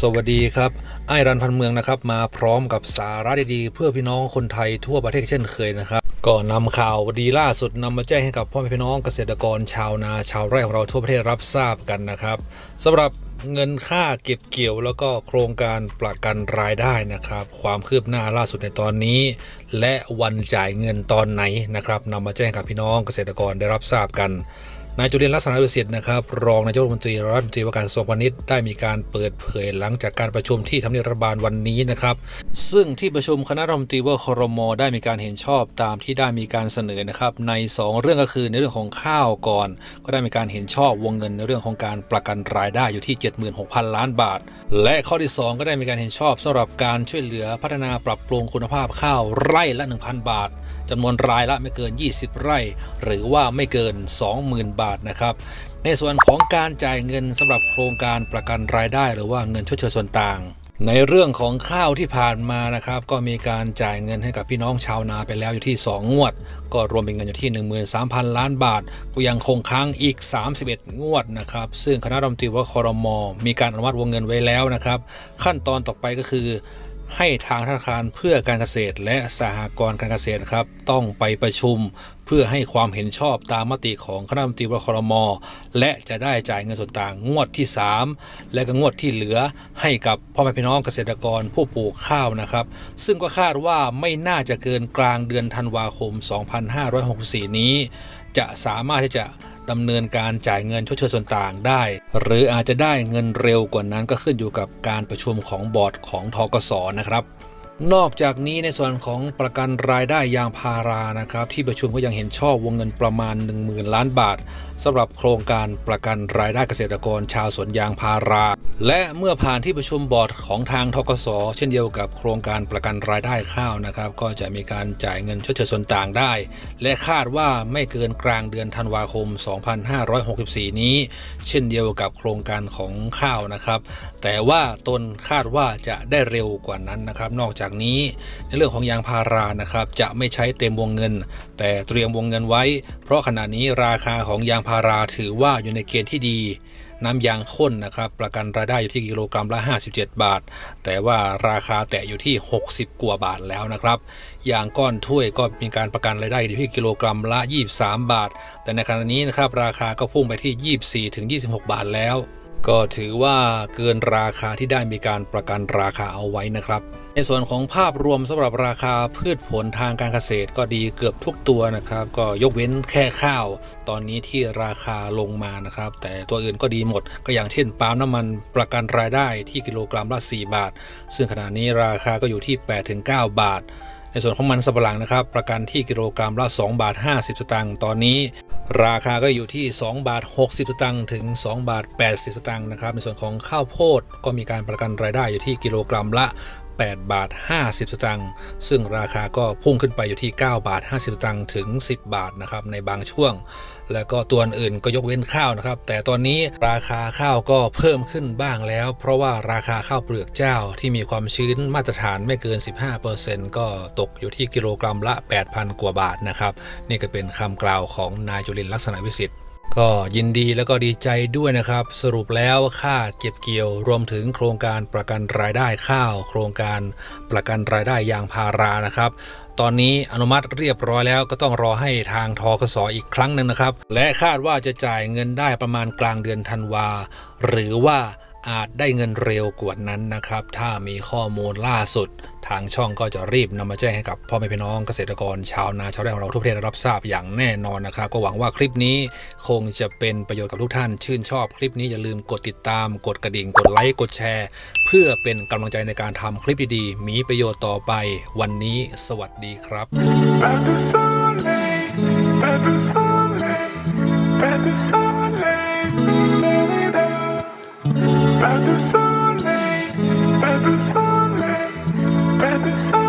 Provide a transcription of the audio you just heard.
สวัสดีครับ ไอรันพันเมืองนะครับ มาพร้อมกับสาระดีๆ เพื่อพี่น้องคนไทยทั่วประเทศเช่นเคยนะครับ ก็นำข่าวดีล่าสุดนำมาแจ้งให้กับพ่อแม่พี่น้องเกษตรกรชาวนาชาวไร่ของเราทั่วประเทศรับทราบกันนะครับสำหรับเงินค่าเก็บเกี่ยวแล้วก็โครงการประกันรายได้นะครับ ความคืบหน้าล่าสุดในตอนนี้ และวันจ่ายเงินตอนไหนนะครับนำมาแจ้งกับพี่น้องเกษตรกรได้รับทราบกัน นายจุลินลักษณะวิสิทธิ์นะครับรองนายกรัฐมนตรีรัฐมนตรีว่าการกระทรวงพาณิชย์ได้มีการเปิดเผยหลังจากการประชุมที่ทำเนียบรัฐบาลวันนี้นะครับซึ่งที่ประชุมคณะรัฐมนตรีว่าครมได้มีการเห็นชอบตามที่ได้มีการเสนอนะครับใน 2 เรื่องก็คือในเรื่องของข้าวก่อน ก็ได้มีการเห็นชอบวงเงินในเรื่องของการประกันรายได้อยู่ที่ 76,000 ล้านบาท และข้อที่ 2 ก็ได้มีการเห็นชอบสำหรับการช่วยเหลือพัฒนาปรับปรุงคุณภาพข้าวไร่ละ 1,000 บาทจำนวนรายละไม่เกิน 20 ไร่ หรือว่าไม่เกิน 20,000 บาทนะครับในส่วนของการจ่ายเงินสำหรับโครงการประกันรายได้ หรือว่าเงินชดเชยส่วนต่างในเรื่องของข้าวที่ผ่านมานะครับ ก็มีการจ่ายเงินให้กับพี่น้องชาวนาไปแล้วอยู่ที่ 2 งวด ก็รวมเป็นเงินอยู่ที่ 13,000 ล้านบาท ก็ยังคงค้างอีก 31 งวดนะครับ ซึ่งคณะรัฐมนตรีว่าคอรมอมีการอนุมัติวงเงินไว้แล้วนะครับ ขั้นตอนต่อไปก็คือ ให้ทางธนาคารเพื่อการเกษตรและสหกรณ์การเกษตรครับ ต้องไปประชุมเพื่อให้ความเห็นชอบตามมติของคณะมนตรีวครม และจะได้จ่ายเงินส่วนต่างงวดที่ 3 และก็งวดที่เหลือให้กับพ่อแม่พี่น้องเกษตรกรผู้ปลูกข้าวนะครับ ซึ่งก็คาดว่าไม่น่าจะเกินกลางเดือนธันวาคม 2564 นี้ จะสามารถที่จะ ดำเนินการจ่ายเงินชดเชยส่วนต่างได้ หรืออาจจะได้เงินเร็วกว่านั้นก็ขึ้นอยู่กับการประชุมของบอร์ดของทกศนะครับนอกจากนี้ในส่วนของประกันรายได้ยางพารานะครับ ที่ประชุมก็ยังเห็นชอบวงเงินประมาณ 10,000 ล้านบาทสำหรับโครงการประกันรายได้เกษตรกรชาวสวนยางพารา และเมื่อผ่านที่ประชุมบอร์ดของทางทกสเช่นเดียวกับโครงการประกันรายได้ข้าวนะครับ ก็จะมีการจ่ายเงินชดเชยส่วนต่างได้ และคาดว่าไม่เกินกลางเดือนธันวาคม 2564 นี้ เช่นเดียวกับโครงการของข้าวนะครับ แต่ว่าตนคาดว่าจะได้เร็วกว่านั้นนะครับ นอกจากนี้ในเรื่องของยางพารานะครับ จะไม่ใช้เต็มวงเงิน แต่เตรียมวงเงินไว้ เพราะขณะนี้ราคาของยางพาราถือว่าอยู่ในเกณฑ์ที่ดี น้ำยางข้นนะครับ ประกันรายได้อยู่ที่กิโลกรัมละ 57 บาท แต่ว่าราคาแตะอยู่ที่ 60 กว่าบาทแล้วนะครับ ยางก้อนถ้วยก็มีการประกันรายได้อยู่ที่กิโลกรัมละ 23 บาท แต่ในขณะนี้นะครับราคาก็พุ่งไปที่ 24ถึง26 บาทแล้ว ก็ถือว่าเกินราคาที่ได้มีการประกันราคาเอาไว้นะครับ ในส่วนของภาพรวมสำหรับราคาพืชผลทางการเกษตรก็ดีเกือบทุกตัวนะครับ ก็ยกเว้นแค่ข้าว ตอนนี้ที่ราคาลงมานะครับ แต่ตัวอื่นก็ดีหมด ก็อย่างเช่นปาล์มน้ำมันประกันรายได้ที่กิโลกรัมละ 4 บาท ซึ่งขณะนี้ราคาก็อยู่ที่ 8-9 บาทในส่วนของมันสำปะหลังนะครับ ประกันที่กิโลกรัมละ 2 บาท 50 สตางค์ตอนนี้ ราคาก็อยู่ที่ 2 บาท 60สตางค์ถึง 2 บาท 80สตางค์นะครับ ในส่วนของข้าวโพดก็มีการประกันรายได้อยู่ที่กิโลกรัมละ 8 บาท 50 สตางค์ซึ่งราคาก็พุ่งขึ้นไปอยู่ที่ 9 บาท 50 สตางค์ถึง 10 บาทนะครับในบางช่วง แล้วก็ตัวอื่นก็ยกเว้นข้าวนะครับ แต่ตอนนี้ราคาข้าวก็เพิ่มขึ้นบ้างแล้ว เพราะว่าราคาข้าวเปลือกเจ้าที่มีความชื้นมาตรฐานไม่เกิน 15%ก็ตกอยู่ที่กิโลกรัมละ 8,000 กว่าบาทนะครับนี่ก็เป็นคำกล่าวของนายจุลินลักษณะวิสิทธิ์ ก็ยินดีแล้วก็ดีใจด้วยนะครับ สรุปแล้วค่าเก็บเกี่ยวรวมถึงโครงการประกันรายได้ข้าว โครงการประกันรายได้ยางพารานะครับ ตอนนี้อนุมัติเรียบร้อยแล้วก็ต้องรอให้ทางทกสอีกครั้งหนึ่งนะครับ และคาดว่าจะจ่ายเงินได้ประมาณกลางเดือนธันวา หรือว่าอาจได้เงินเร็วกว่านั้นนะครับ ถ้ามีข้อมูลล่าสุด ทางช่องก็จะรีบนำมาแจ้งให้กับพ่อแม่พี่น้องเกษตรกรชาวนาชาวไร่ของเราทุกประเทศได้รับทราบอย่างแน่นอนนะครับ ก็หวังว่าคลิปนี้คงจะเป็นประโยชน์กับทุกท่าน ชื่นชอบคลิปนี้อย่าลืมกดติดตาม กดกระดิ่ง กดไลค์ กดแชร์ เพื่อเป็นกำลังใจในการทำคลิปดีๆ มีประโยชน์ต่อไป วันนี้ สวัสดีครับ Pas de soleil, pas de soleil, pas de